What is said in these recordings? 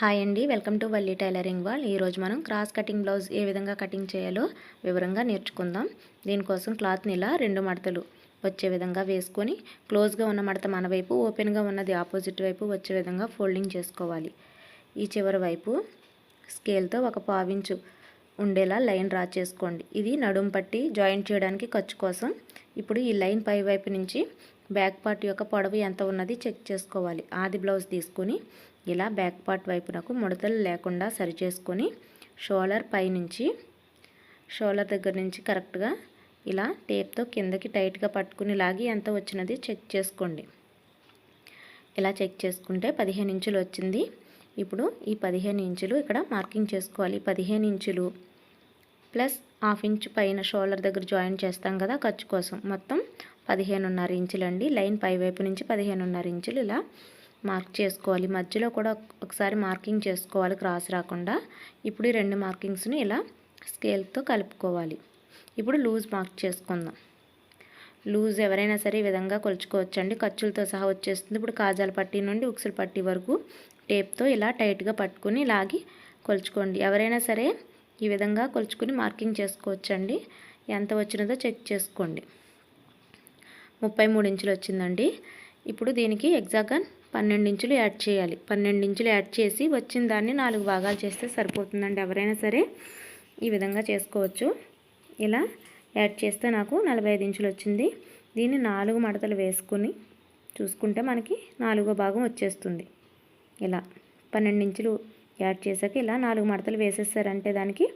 Hi అండి. Welcome to Valli tailoring world ఈరోజు మనం క్రాస్ కటింగ్ బ్లౌజ్ ఏ విధంగా కటింగ్ చేయాలో వివరంగా నేర్చుకుందాం. దీనికోసం క్లాత్ని ఇలా రెండు మడతలు వచ్చే విధంగా వేసుకొని క్లోజ్గా ఉన్న మడత మన వైపు ఓపెన్గా ఉన్నది ఆపోజిట్ వైపు వచ్చే విధంగా ఫోల్డింగ్ చేసుకోవాలి. ఈ చివరి వైపు స్కేల్తో ఒక పావించు ఉండేలా లైన్ డ్రా చేసుకోండి. ఇది నడుం పట్టి జాయింట్ చేయడానికి ఖర్చు కోసం. ఇప్పుడు ఈ లైన్ పై వైపు నుంచి బ్యాక్ పార్ట్ యొక్క పొడవు ఎంత ఉన్నది చెక్ చేసుకోవాలి. ఆది బ్లౌజ్ తీసుకొని ఇలా బ్యాక్ పార్ట్ వైపునకు ముడతలు లేకుండా సరి చేసుకొని షోలర్ పైనుంచి షోలర్ దగ్గర నుంచి కరెక్ట్గా ఇలా టేప్తో కిందకి టైట్గా పట్టుకుని లాగి ఎంత వచ్చినది చెక్ చేసుకోండి. ఇలా చెక్ చేసుకుంటే పదిహేను ఇంచులు వచ్చింది. ఇప్పుడు ఈ పదిహేను ఇంచులు ఇక్కడ మార్కింగ్ చేసుకోవాలి. పదిహేను ఇంచులు ప్లస్ హాఫ్ ఇంచ్ పైన షోల్డర్ దగ్గర జాయిన్ చేస్తాం కదా ఖర్చు కోసం. మొత్తం పదిహేనున్నర ఇంచులు అండి లైన్ పై వైపు నుంచి పదిహేనున్నర ఇంచులు ఇలా మార్క్ చేసుకోవాలి. మధ్యలో కూడా ఒకసారి మార్కింగ్ చేసుకోవాలి క్రాస్ రాకుండా. ఇప్పుడు ఈ రెండు మార్కింగ్స్ని ఇలా స్కేల్తో కలుపుకోవాలి. ఇప్పుడు లూజ్ మార్క్ చేసుకుందాం. లూజ్ ఎవరైనా సరే ఈ విధంగా కొలుచుకోవచ్చండి. ఖర్చులతో సహా వచ్చేస్తుంది. ఇప్పుడు కాజాల పట్టీ నుండి ఉక్సుల పట్టీ వరకు టేప్తో ఇలా టైట్గా పట్టుకుని లాగి కొలుచుకోండి. ఎవరైనా సరే ఈ విధంగా కొలుచుకుని మార్కింగ్ చేసుకోవచ్చండి. ఎంత వచ్చినదో చెక్ చేసుకోండి. ముప్పై మూడు ఇంచులు వచ్చిందండి. ఇప్పుడు దీనికి ఎగ్జాగన్ పన్నెండు ఇంచులు యాడ్ చేయాలి. పన్నెండు ఇంచులు యాడ్ చేసి వచ్చిన దాన్ని నాలుగు భాగాలు చేస్తే సరిపోతుందండి. ఎవరైనా సరే ఈ విధంగా చేసుకోవచ్చు. ఇలా యాడ్ చేస్తే నాకు నలభై ఐదు ఇంచులు వచ్చింది. దీన్ని నాలుగు మడతలు వేసుకుని చూసుకుంటే మనకి నాలుగో భాగం వచ్చేస్తుంది. ఇలా పన్నెండు ఇంచులు యాడ్ చేసాక ఇలా నాలుగు మడతలు వేసేసారంటే దానికి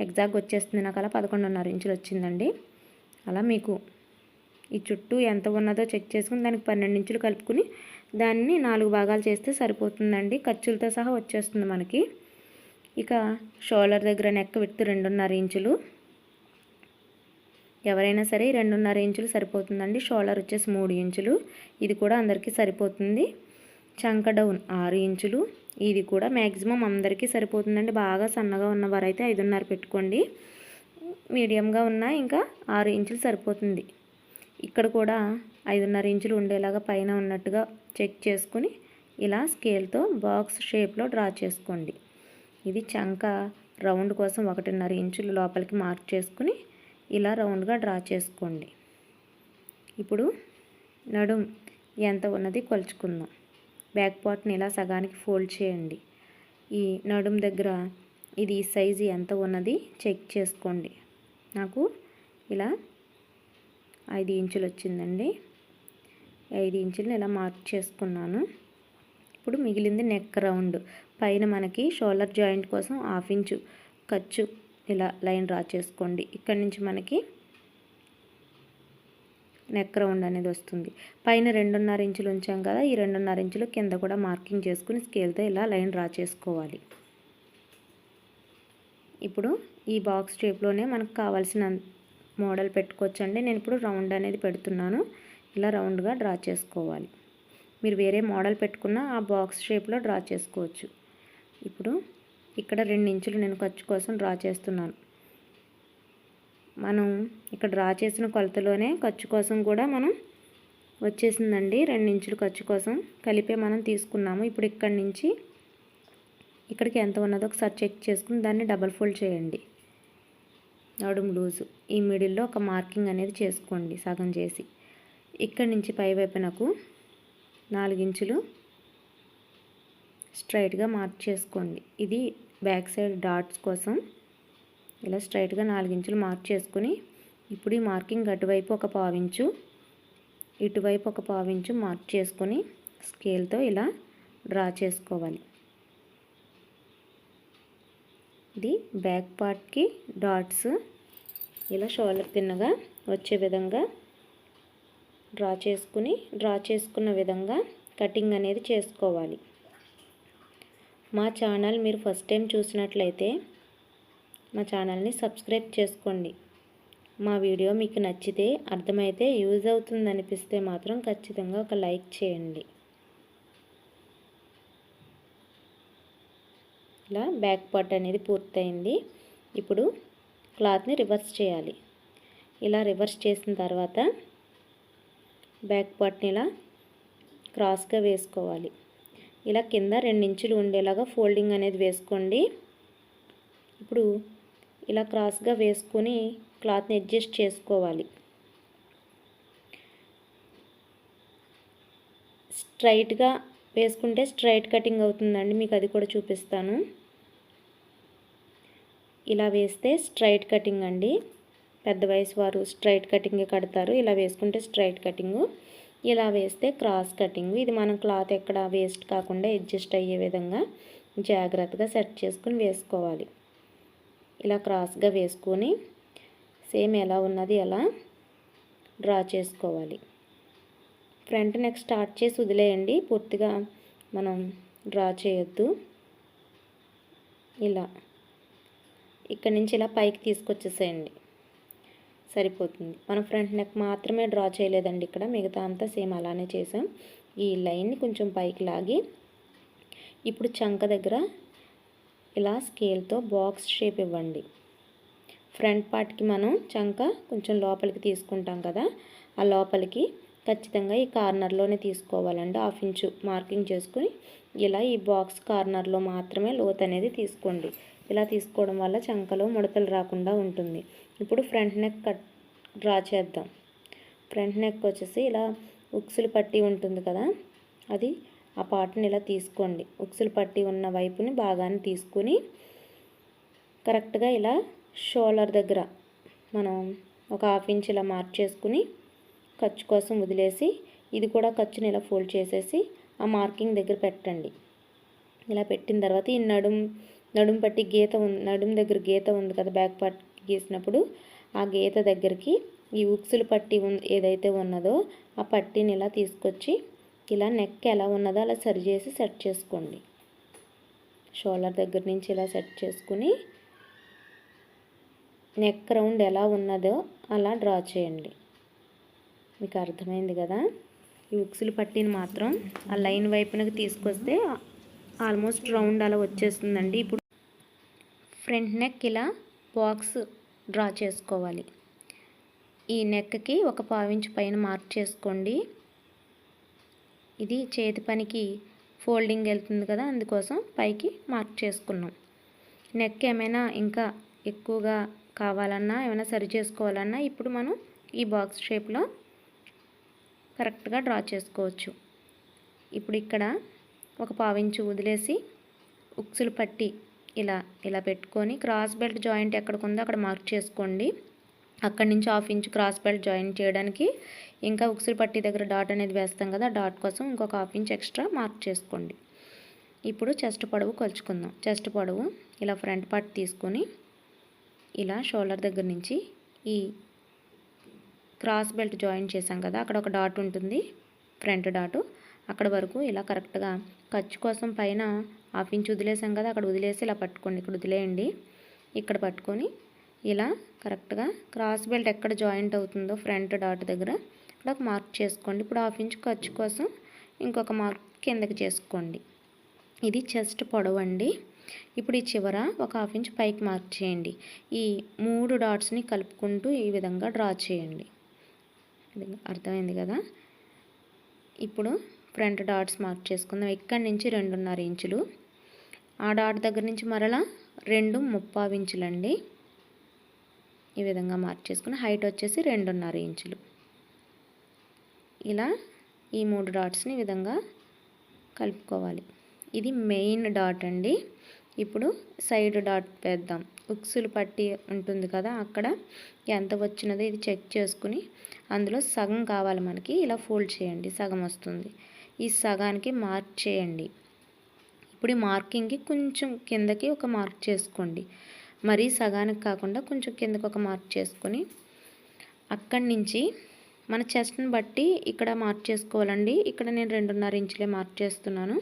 ఎగ్జాక్ట్ వచ్చేస్తుంది. నాకు అలా పదకొండున్నర ఇంచులు వచ్చిందండి. అలా మీకు ఈ చుట్టూ ఎంత ఉన్నదో చెక్ చేసుకుని దానికి పన్నెండు ఇంచులు కలుపుకుని దాన్ని నాలుగు భాగాలు చేస్తే సరిపోతుందండి. ఖర్చులతో సహా వచ్చేస్తుంది మనకి. ఇక షోల్డర్ దగ్గర నెక్ విడ్త్ రెండున్నర ఇంచులు. ఎవరైనా సరే రెండున్నర ఇంచులు సరిపోతుందండి. షోల్డర్ వచ్చేసి మూడు ఇంచులు. ఇది కూడా అందరికీ సరిపోతుంది. చంక డౌన్ ఆరు ఇంచులు. ఇది కూడా మ్యాక్సిమం అందరికీ సరిపోతుందండి. బాగా సన్నగా ఉన్నవారైతే ఐదున్నర పెట్టుకోండి. మీడియంగా ఉన్న ఇంకా ఆరు ఇంచులు సరిపోతుంది. ఇక్కడ కూడా ఐదున్నర ఇంచులు ఉండేలాగా పైన ఉన్నట్టుగా చెక్ చేసుకుని ఇలా స్కేల్తో బాక్స్ షేప్లో డ్రా చేసుకోండి. ఇది చంక రౌండ్ కోసం ఒకటిన్నర ఇంచులు లోపలికి మార్క్ చేసుకుని ఇలా రౌండ్గా డ్రా చేసుకోండి. ఇప్పుడు నడుం ఎంత ఉన్నది కొలుచుకుందాం. బ్యాక్ పార్ట్ని ఇలా సగానికి ఫోల్డ్ చేయండి. ఈ నడుం దగ్గర ఇది సైజు ఎంత ఉన్నది చెక్ చేసుకోండి. నాకు ఇలా ఐదు ఇంచులు వచ్చిందండి. ఐదు ఇంచులు ఇలా మార్క్ చేసుకున్నాను. ఇప్పుడు మిగిలింది నెక్ రౌండ్. పైన మనకి షోల్డర్ జాయింట్ కోసం హాఫ్ ఇంచు ఖర్చు ఇలా లైన్ డ్రా చేసుకోండి. ఇక్కడ నుంచి మనకి నెక్ రౌండ్ అనేది వస్తుంది. పైన రెండున్నర ఇంచులు ఉంచాం కదా ఈ రెండున్నర ఇంచులు కింద కూడా మార్కింగ్ చేసుకుని స్కేల్తో ఇలా లైన్ డ్రా చేసుకోవాలి. ఇప్పుడు ఈ బాక్స్ షేప్లోనే మనకు కావాల్సిన మోడల్ పెట్టుకోవచ్చండి. నేను ఇప్పుడు రౌండ్ అనేది పెడుతున్నాను. ఇలా రౌండ్గా డ్రా చేసుకోవాలి. మీరు వేరే మోడల్ పెట్టుకున్న ఆ బాక్స్ షేప్లో డ్రా చేసుకోవచ్చు. ఇప్పుడు ఇక్కడ రెండు ఇంచులు నేను ఖర్చు కోసం డ్రా చేస్తున్నాను. మనం ఇక్కడ డ్రా చేసిన కొలతలోనే ఖర్చు కోసం కూడా మనం వచ్చేసిందండి. రెండు ఇంచులు ఖర్చు కోసం కలిపే మనం తీసుకున్నాము. ఇప్పుడు ఇక్కడి నుంచి ఇక్కడికి ఎంత ఉన్నదో ఒకసారి చెక్ చేసుకుని దాన్ని డబల్ ఫోల్డ్ చేయండి. నడుము లూజు. ఈ మిడిల్లో ఒక మార్కింగ్ అనేది చేసుకోండి సగం చేసి. ఇక్కడి నుంచి పై వైపునకు నాలుగించులు స్ట్రైట్గా మార్క్ చేసుకోండి. ఇది బ్యాక్ సైడ్ డాట్స్ కోసం ఇలా స్ట్రైట్గా నాలుగించులు మార్క్ చేసుకుని ఇప్పుడు ఈ మార్కింగ్ అటువైపు ఒక పావించు ఇటువైపు ఒక పావించు మార్క్ చేసుకొని స్కేల్తో ఇలా డ్రా చేసుకోవాలి. ఇది బ్యాక్ పార్ట్కి డాట్స్ ఇలా షోల్డర్ తిన్నగా వచ్చే విధంగా డ్రా చేసుకుని డ్రా చేసుకున్న విధంగా కటింగ్ అనేది చేసుకోవాలి. మా ఛానల్ మీరు ఫస్ట్ టైం చూసినట్లయితే మా ఛానల్ని సబ్స్క్రైబ్ చేసుకోండి. మా వీడియో మీకు నచ్చితే అర్థమైతే యూజ్ అవుతుంది అనిపిస్తే మాత్రం ఖచ్చితంగా ఒక లైక్ చేయండి. ఇలా బ్యాక్ పార్ట్ అనేది పూర్తయింది. ఇప్పుడు క్లాత్ని రివర్స్ చేయాలి. ఇలా రివర్స్ చేసిన తర్వాత బ్యాక్ పార్ట్ని ఇలా క్రాస్గా వేసుకోవాలి. ఇలా కింద రెండు ఇంచులు ఉండేలాగా ఫోల్డింగ్ అనేది వేసుకోండి. ఇప్పుడు ఇలా క్రాస్గా వేసుకొని క్లాత్ని అడ్జస్ట్ చేసుకోవాలి. స్ట్రైట్గా వేసుకుంటే స్ట్రైట్ కటింగ్ అవుతుందండి మీకు అది కూడా చూపిస్తాను. ఇలా వేస్తే స్ట్రైట్ కటింగ్ అండి. పెద్ద వయసు వారు స్ట్రైట్ కటింగే కడతారు. ఇలా వేసుకుంటే స్ట్రైట్ కటింగు ఇలా వేస్తే క్రాస్ కటింగ్ ఇది మనం క్లాత్ ఎక్కడ వేస్ట్ కాకుండా అడ్జస్ట్ అయ్యే విధంగా జాగ్రత్తగా సెట్ చేసుకుని వేసుకోవాలి. ఇలా క్రాస్గా వేసుకొని సేమ్ ఎలా ఉన్నది ఎలా డ్రా చేసుకోవాలి. ఫ్రంట్ నెక్ స్టార్ట్ చేసి వదిలేయండి. పూర్తిగా మనం డ్రా చేయొద్దు. ఇలా. ఇక్కడ నుంచి ఇలా పైకి తీసుకొచ్చేసేయండి. సరిపోతుంది. మనం ఫ్రంట్ నెక్ మాత్రమే డ్రా చేయలేదండి ఇక్కడ. మిగతా అంతా సేమ్ అలానే చేసాం ఈ లైన్ని కొంచెం పైకి లాగి ఇప్పుడు చంక దగ్గర ఇలా స్కేల్తో బాక్స్ షేప్ ఇవ్వండి. ఫ్రంట్ పార్ట్కి మనం చంక కొంచెం లోపలికి తీసుకుంటాం కదా. ఆ లోపలికి ఖచ్చితంగా ఈ కార్నర్లోనే తీసుకోవాలండి. హాఫ్ ఇంచు మార్కింగ్ చేసుకుని ఇలా ఈ బాక్స్ కార్నర్లో మాత్రమే లోత్ అనేది తీసుకోండి. ఇలా తీసుకోవడం వల్ల చంకలో ముడతలు రాకుండా ఉంటుంది. ఇప్పుడు ఫ్రంట్ నెక్ కట్ డ్రా చేద్దాం. ఫ్రంట్ నెక్ వచ్చేసి ఇలా ఉక్సులు పట్టి ఉంటుంది కదా అది ఆ పార్ట్ని ఇలా తీసుకోండి. ఉక్సులు పట్టి ఉన్న వైపుని బాగానే తీసుకుని కరెక్ట్గా ఇలా షోల్డర్ దగ్గర మనం ఒక హాఫ్ ఇంచ్ ఇలా మార్క్ చేసుకుని ఖర్చు కోసం వదిలేసి ఇది కూడా ఖర్చుని ఇలా ఫోల్డ్ చేసేసి ఆ మార్కింగ్ దగ్గర పెట్టండి. ఇలా పెట్టిన తర్వాత ఈ నడుం నడుం పట్టి గీత ఉంది నడుం దగ్గర గీత ఉంది కదా బ్యాక్ పార్ట్ గీసినప్పుడు ఆ గీత దగ్గరికి ఈ ఉక్సులు పట్టి ఏదైతే ఉన్నదో ఆ పట్టీని ఇలా తీసుకొచ్చి ఇలా నెక్ ఎలా ఉన్నదో అలా సరి చేసి సెట్ చేసుకోండి. షోల్డర్ దగ్గర నుంచి ఇలా సెట్ చేసుకుని నెక్ రౌండ్ ఎలా ఉన్నదో అలా డ్రా చేయండి. మీకు అర్థమైంది కదా? ఈ ఉక్సులు పట్టిని మాత్రం ఆ లైన్ వైపునకి తీసుకొస్తే ఆల్మోస్ట్ రౌండ్ అలా వచ్చేస్తుందండి. ఇప్పుడు ఫ్రంట్ నెక్ ఇలా బాక్స్ డ్రా చేసుకోవాలి. ఈ నెక్కి ఒక పావించు పైన మార్క్ చేసుకోండి. ఇది చేతి పనికి ఫోల్డింగ్ వెళ్తుంది కదా అందుకోసం పైకి మార్క్ చేసుకున్నాం. నెక్ ఏమైనా ఇంకా ఎక్కువగా కావాలన్నా ఏమైనా సరి చేసుకోవాలన్నా ఇప్పుడు మనం ఈ బాక్స్ షేప్లో కరెక్ట్గా డ్రా చేసుకోవచ్చు. ఇప్పుడు ఇక్కడ ఒక పావించు వదిలేసి ఉక్సులు పట్టి ఇలా ఇలా పెట్టుకొని క్రాస్ బెల్ట్ జాయింట్ ఎక్కడికి ఉందో అక్కడ మార్క్ చేసుకోండి. అక్కడి నుంచి half inch cross belt join చేయడానికి ఇంకా ఉక్సిరి పట్టి దగ్గర డాట్ అనేది వేస్తాం కదా డాట్ కోసం ఇంకొక హాఫ్ ఇంచ్ ఎక్స్ట్రా మార్క్ చేసుకోండి. ఇప్పుడు చెస్ట్ పొడవు కొలుచుకుందాం. చెస్ట్ పొడవు ఇలా ఫ్రంట్ పార్ట్ తీసుకొని ఇలా షోల్డర్ దగ్గర నుంచి ఈ క్రాస్ బెల్ట్ జాయిన్ చేసాం కదా అక్కడ ఒక డాట్ ఉంటుంది ఫ్రంట్ డాటు అక్కడ వరకు ఇలా కరెక్ట్గా ఖర్చు కోసం పైన హాఫ్ ఇంచ్ వదిలేసాం కదా అక్కడ వదిలేసి ఇలా పట్టుకోండి ఇక్కడ వదిలేయండి. ఇక్కడ పట్టుకొని ఇలా కరెక్ట్గా క్రాస్ బెల్ట్ ఎక్కడ జాయింట్ అవుతుందో ఫ్రంట్ డాట్ దగ్గర ఇక్కడ ఒక మార్క్ చేసుకోండి. ఇప్పుడు హాఫ్ ఇంచ్ ఖర్చు కోసం ఇంకొక మార్క్ కిందకి చేసుకోండి. ఇది చెస్ట్ పొడవండి ఇప్పుడు ఈ చివర ఒక హాఫ్ ఇంచ్ పైకి మార్క్ చేయండి. ఈ మూడు డాట్స్ని కలుపుకుంటూ ఈ విధంగా డ్రా చేయండి. అర్థమైంది కదా? ఇప్పుడు ఫ్రంట్ డాట్స్ మార్క్ చేసుకుందాం. ఇక్కడి నుంచి రెండున్నర ఇంచులు. ఆ డాట్ దగ్గర నుంచి మరలా రెండు ముప్పావు ఇంచులండి. ఈ విధంగా మార్క్ చేసుకుని హైట్ వచ్చేసి రెండున్నర ఇంచులు. ఇలా ఈ మూడు డాట్స్ని ఈ విధంగా కలుపుకోవాలి. ఇది మెయిన్ డాట్ అండి. ఇప్పుడు సైడ్ డాట్ వేద్దాం. ఉక్సులు పట్టి ఉంటుంది కదా అక్కడ ఎంత వచ్చినదో ఇది చెక్ చేసుకుని అందులో సగం కావాలి మనకి. ఇలా ఫోల్డ్ చేయండి సగం వస్తుంది. ఈ సగానికి మార్క్ చేయండి. ఇప్పుడు ఈ మార్కింగ్కి కొంచెం కిందకి ఒక మార్క్ చేసుకోండి. మరీ సగానికి కాకుండా కొంచెం కిందకి ఒక మార్క్ చేసుకొని అక్కడి నుంచి మన చెస్ట్ని బట్టి ఇక్కడ మార్క్ చేసుకోవాలండి. ఇక్కడ నేను రెండున్నర ఇంచులే మార్క్ చేస్తున్నాను.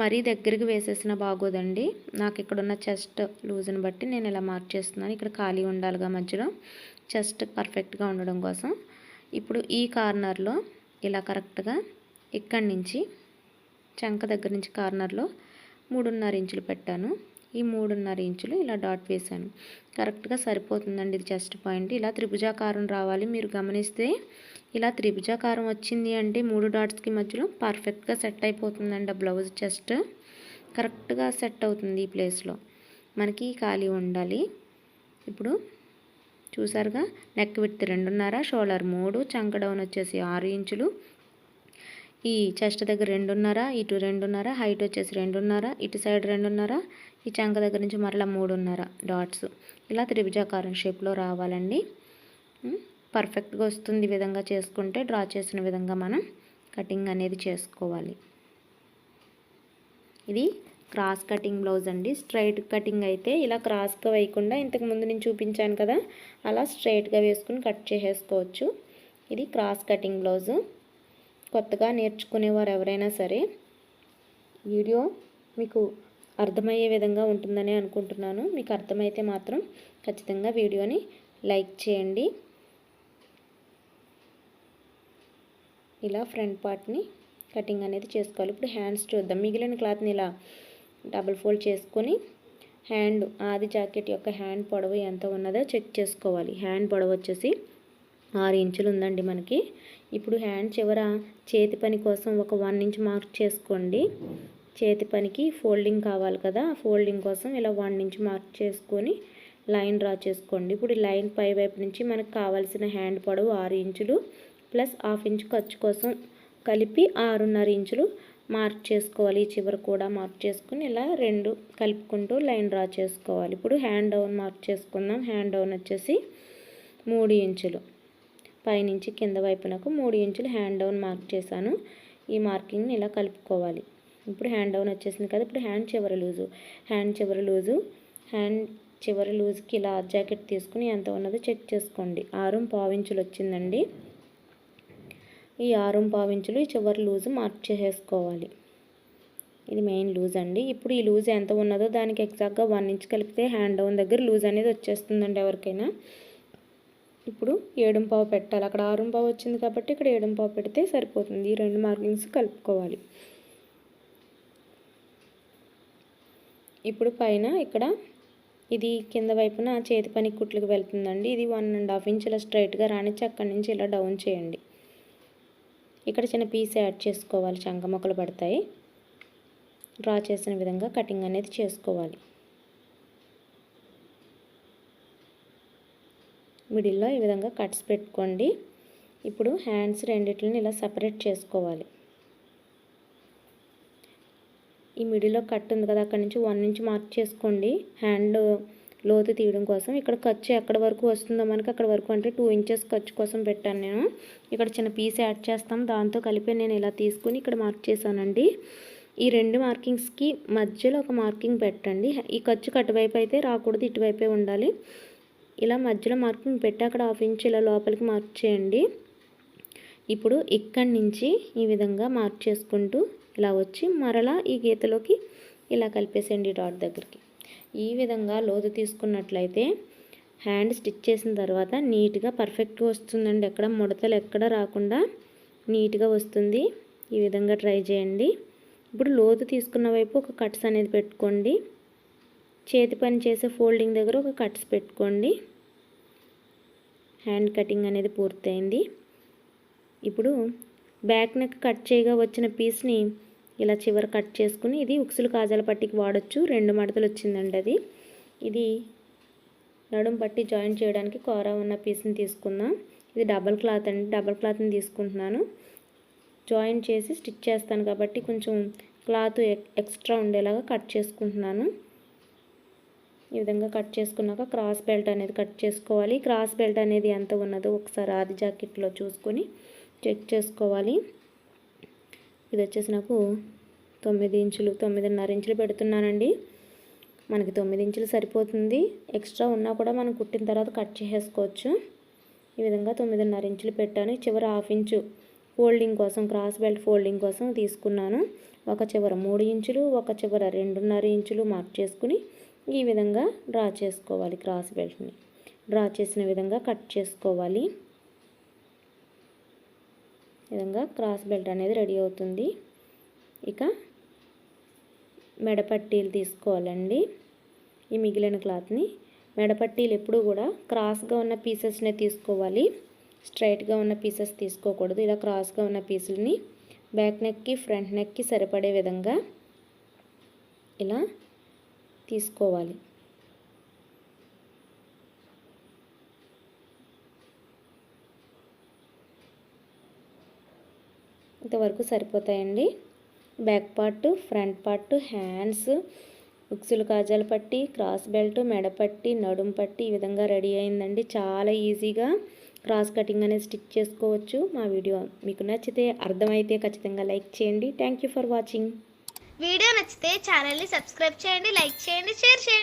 మరీ దగ్గరికి వేసేసిన బాగోదండి. నాకు ఇక్కడ ఉన్న చెస్ట్ లూజ్ని బట్టి నేను ఇలా మార్క్ చేస్తున్నాను. ఇక్కడ ఖాళీ ఉండాలిగా మధ్యలో. చెస్ట్ పర్ఫెక్ట్గా ఉండడం కోసం. ఇప్పుడు ఈ కార్నర్లో ఇలా కరెక్ట్గా ఇక్కడి నుంచి చంక దగ్గర నుంచి కార్నర్లో మూడున్నర ఇంచులు పెట్టాను. ఈ మూడున్నర ఇంచులు ఇలా డాట్ వేసాను కరెక్ట్గా సరిపోతుందండి ఇది చెస్ట్ పాయింట్. ఇలా త్రిభుజాకారం రావాలి. మీరు గమనిస్తే ఇలా త్రిభుజాకారం వచ్చింది అంటే మూడు డాట్స్కి మధ్యలో పర్ఫెక్ట్గా సెట్ అయిపోతుందండి ఆ బ్లౌజ్ చెస్ట్. కరెక్ట్గా సెట్ అవుతుంది ఈ ప్లేస్లో. మనకి ఖాళీ ఉండాలి. ఇప్పుడు చూసారుగా నెక్ విత్ రెండున్నర షోల్డర్ మూడు చంక డౌన్ వచ్చేసి ఆరు ఇంచులు. ఈ చెస్ట్ దగ్గర రెండున్నర ఇటు రెండున్నర హైట్ వచ్చేసి రెండున్నర ఇటు సైడ్ రెండున్నర ఈ చంక దగ్గర నుంచి మరలా మూడున్నర డాట్స్. ఇలా త్రిభుజాకారం షేప్లో రావాలండి. పర్ఫెక్ట్గా వస్తుంది ఈ విధంగా చేసుకుంటే డ్రా చేసిన విధంగా మనం కటింగ్ అనేది చేసుకోవాలి. ఇది క్రాస్ కటింగ్ బ్లౌజ్ అండి. స్ట్రైట్ కటింగ్ అయితే ఇలా క్రాస్గా వేయకుండా ఇంతకు ముందు నేను చూపించాను కదా అలా స్ట్రైట్గా వేసుకుని కట్ చేసేసుకోవచ్చు. ఇది క్రాస్ కటింగ్ బ్లౌజు. కొత్తగా నేర్చుకునేవారు ఎవరైనా సరే వీడియో మీకు అర్థమయ్యే విధంగా ఉంటుందని అనుకుంటున్నాను. మీకు అర్థమైతే మాత్రం ఖచ్చితంగా వీడియోని లైక్ చేయండి. ఇలా ఫ్రంట్ పార్ట్ని కటింగ్ అనేది చేసుకోవాలి. ఇప్పుడు హ్యాండ్స్ చూద్దాం. మిగిలిన క్లాత్ని ఇలా డబుల్ ఫోల్డ్ చేసుకొని హ్యాండ్ ఆది జాకెట్ యొక్క హ్యాండ్ పొడవు ఎంత ఉన్నదో చెక్ చేసుకోవాలి. హ్యాండ్ పొడవు వచ్చేసి ఆరు ఇంచులు ఉందండి మనకి. ఇప్పుడు హ్యాండ్ చివర చేతి పని కోసం ఒక వన్ ఇంచ్ మార్క్ చేసుకోండి. చేతి పనికి ఫోల్డింగ్ కావాలి కదా ఫోల్డింగ్ కోసం ఇలా వన్ ఇంచ్ మార్క్ చేసుకొని లైన్ డ్రా చేసుకోండి. ఇప్పుడు లైన్ పై వైపు నుంచి మనకు కావాల్సిన హ్యాండ్ పొడవు ఆరు ఇంచులు ప్లస్ హాఫ్ ఇంచ్ ఖర్చు కోసం కలిపి ఆరున్నర ఇంచులు మార్క్ చేసుకోవాలి. ఈ చివర కూడా మార్క్ చేసుకుని ఇలా రెండు కలుపుకుంటూ లైన్ డ్రా చేసుకోవాలి. ఇప్పుడు హ్యాండ్ డౌన్ మార్క్ చేసుకుందాం. హ్యాండ్ డౌన్ వచ్చేసి మూడు ఇంచులు. పైనుంచి కింద వైపునకు మూడు ఇంచులు హ్యాండ్ డౌన్ మార్క్ చేశాను. ఈ మార్కింగ్ని ఇలా కలుపుకోవాలి. ఇప్పుడు హ్యాండ్ డౌన్ వచ్చేసింది కదా ఇప్పుడు హ్యాండ్ చివరి లూజు. హ్యాండ్ చివరి లూజు హ్యాండ్ చివరి లూజ్కి ఇలా జాకెట్ తీసుకుని ఎంత ఉన్నదో చెక్ చేసుకోండి. ఆరు పావించులు వచ్చిందండి. ఈ ఆరు పావించులు ఈ చివరి లూజు మార్క్ చేసేసుకోవాలి. ఇది మెయిన్ లూజ్ అండి. ఇప్పుడు ఈ లూజ్ ఎంత ఉన్నదో దానికి ఎగ్జాక్ట్గా వన్ ఇంచ్ కలిపితే హ్యాండ్ డౌన్ దగ్గర లూజ్ అనేది వచ్చేస్తుందండి ఎవరికైనా. ఇప్పుడు ఏడుంపావు పెట్టాలి. అక్కడ ఆరుంపావు వచ్చింది కాబట్టి ఇక్కడ ఏడుంపావు పెడితే సరిపోతుంది. ఈ రెండు మార్కింగ్స్ కలుపుకోవాలి. ఇప్పుడు పైన ఇక్కడ ఇది కింద వైపున చేతి పని కుట్లకు వెళ్తుందండి. ఇది వన్ అండ్ హాఫ్ ఇంచ్ ఇలా స్ట్రైట్గా రానిచ్చి అక్కడి నుంచి ఇలా డౌన్ చేయండి. ఇక్కడ చిన్న పీస్ యాడ్ చేసుకోవాలి. చంక మొక్కలు పడతాయి. డ్రా చేసిన విధంగా కటింగ్ అనేది చేసుకోవాలి. మిడిల్లో ఈ విధంగా కట్స్ పెట్టుకోండి. ఇప్పుడు హ్యాండ్స్ రెండిట్లని ఇలా సపరేట్ చేసుకోవాలి. ఈ మిడిల్లో కట్ ఉంది కదా అక్కడి నుంచి వన్ నుంచి మార్క్ చేసుకోండి. హ్యాండ్ లోతు తీయడం కోసం. ఇక్కడ ఖర్చు ఎక్కడ వరకు వస్తుందో మనకి అక్కడ వరకు అంటే టూ ఇంచెస్ ఖర్చు కోసం పెట్టాను నేను. ఇక్కడ చిన్న పీస్ యాడ్ చేస్తాం. దాంతో కలిపి నేను ఇలా తీసుకుని ఇక్కడ మార్క్ చేశానండి. ఈ రెండు మార్కింగ్స్కి మధ్యలో ఒక మార్కింగ్ పెట్టండి. ఈ ఖర్చు అటువైపు అయితే రాకూడదు ఇటువైపే ఉండాలి. ఇలా మధ్యలో మార్కింగ్ పెట్టి అక్కడ హాఫ్ ఇంచ్ ఇలా లోపలికి మార్క్ చేయండి. ఇప్పుడు ఇక్కడి నుంచి ఈ విధంగా మార్క్ చేసుకుంటూ ఇలా వచ్చి మరలా ఈ గీతలోకి ఇలా కలిపేసేయండి డాట్ దగ్గరికి. ఈ విధంగా లోతు తీసుకున్నట్లయితే హ్యాండ్ స్టిచ్ చేసిన తర్వాత నీట్గా పర్ఫెక్ట్గా వస్తుందండి. ఎక్కడ ముడతలు ఎక్కడ రాకుండా నీట్గా వస్తుంది. ఈ విధంగా ట్రై చేయండి. ఇప్పుడు లోతు తీసుకున్న వైపు ఒక కట్స్ అనేది పెట్టుకోండి. చేతి పని చేసే ఫోల్డింగ్ దగ్గర ఒక కట్స్ పెట్టుకోండి. హ్యాండ్ కటింగ్ అనేది పూర్తయింది. ఇప్పుడు బ్యాక్ నెక్ కట్ చేయగా వచ్చిన పీస్ని ఇలా చివర కట్ చేసుకుని ఇది ఉక్సులు కాజాల పట్టికి వాడచ్చు. రెండు మడతలు వచ్చిందండి అది. ఇది నడుం పట్టి జాయిన్ చేయడానికి కూర ఉన్న పీస్ని తీసుకుందాం. ఇది డబల్ క్లాత్ అండి. డబల్ క్లాత్ని తీసుకుంటున్నాను. జాయిన్ చేసి స్టిచ్ చేస్తాను కాబట్టి కొంచెం క్లాత్ ఎక్స్ట్రా ఉండేలాగా కట్ చేసుకుంటున్నాను. ఈ విధంగా కట్ చేసుకున్నాక క్రాస్ బెల్ట్ అనేది కట్ చేసుకోవాలి. క్రాస్ బెల్ట్ అనేది ఎంత ఉన్నదో ఒకసారి ఆది జాకెట్లో చూసుకొని చెక్ చేసుకోవాలి. ఇది వచ్చేసి నాకు తొమ్మిది ఇంచులు తొమ్మిదిన్నర ఇంచులు పెడుతున్నానండి. మనకి తొమ్మిది ఇంచులు సరిపోతుంది. ఎక్స్ట్రా ఉన్నా కూడా మనం కుట్టిన తర్వాత కట్ చేసేసుకోవచ్చు. ఈ విధంగా తొమ్మిదిన్నర ఇంచులు పెట్టాను. చివరి హాఫ్ ఇంచు ఫోల్డింగ్ కోసం క్రాస్ బెల్ట్ ఫోల్డింగ్ కోసం తీసుకున్నాను. ఒక చివర మూడు ఇంచులు ఒక చివర రెండున్నర ఇంచులు మార్క్ చేసుకుని ఈ విధంగా డ్రా చేసుకోవాలి క్రాస్ బెల్ట్ని. డ్రా చేసిన విధంగా కట్ చేసుకోవాలి. విధంగా క్రాస్ బెల్ట్ అనేది రెడీ అవుతుంది. ఇక మెడపట్టీలు తీసుకోవాలండి. ఈ మిగిలిన క్లాత్ని మెడపట్టీలు ఎప్పుడూ కూడా క్రాస్గా ఉన్న పీసెస్నే తీసుకోవాలి. స్ట్రైట్గా ఉన్న పీసెస్ తీసుకోకూడదు. ఇలా క్రాస్గా ఉన్న పీసులని బ్యాక్ నెక్కి ఫ్రంట్ నెక్కి సరిపడే విధంగా ఇలా తీసుకోవాలి. ఇంతవరకు సరిపోతాయండి. Back part front part hands ఉక్సులు కాజాలు పట్టి క్రాస్ బెల్ట్ మెడపట్టి నడుం పట్టి ఈ విధంగా రెడీ అయిందండి. చాలా ఈజీగా క్రాస్ కటింగ్ అనేది స్టిచ్ చేసుకోవచ్చు మా వీడియో. మీకు నచ్చితే అర్థమైతే ఖచ్చితంగా లైక్ చేయండి. Thank you for watching. Video నచ్చితే ఛానల్ని సబ్స్క్రైబ్ చేయండి లైక్ చేయండి షేర్ చేయండి.